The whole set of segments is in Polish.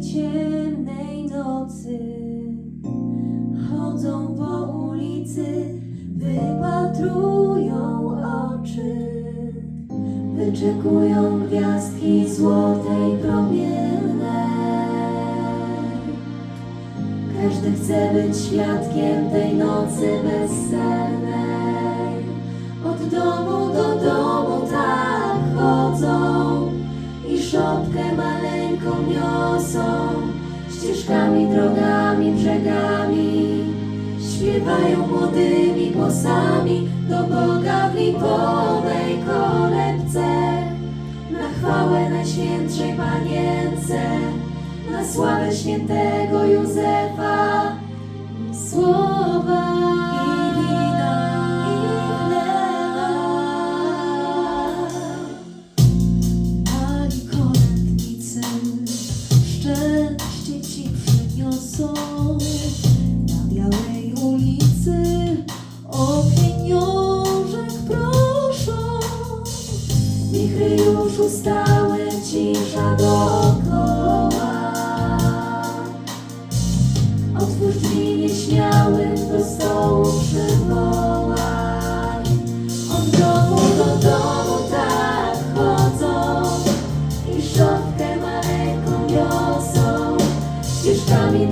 ciemnej nocy chodzą po ulicy, wypatrują oczy, wyczekują gwiazdki złotej promiennej. Każdy chce być świadkiem tej nocy bezsennej. Od domu do domu drogami, brzegami śpiewają młodymi głosami do Boga w lipowej kolebce. Na chwałę Najświętszej Panience, na sławę świętego Józefa słowa na białej ulicy o pieniążek proszą. Wichry już ustały, cisza dookoła.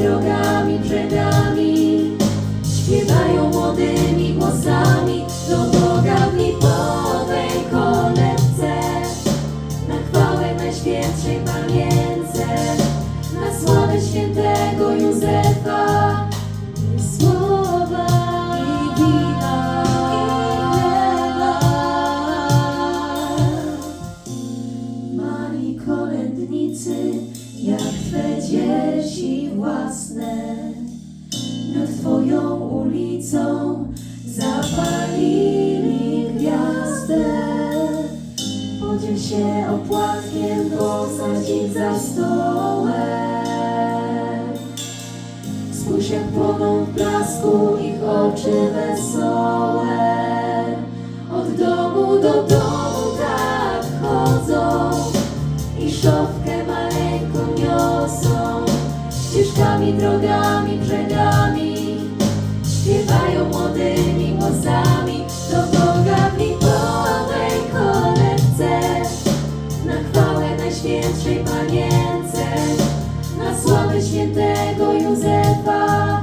Drogami, brzegami. Śpiewają młodymi głosami. Do Boga w lipowej kolebce. Na chwałę Najświętszej Panience, na sławę świętego Józefa. Słowa i wina. I chleba. Mali kolędnicy, jak Twe dzieci własne, nad Twoją ulicą zapalili gwiazdę. Podziel się opłatkiem, posadź ich za stołem. Spójrz jak płoną w blasku ich oczy Ścieżkami, drogami, brzegami śpiewają młodymi głosami do Boga w lipowej kolebce. Na chwałę Najświętszej Panience, na sławę świętego Józefa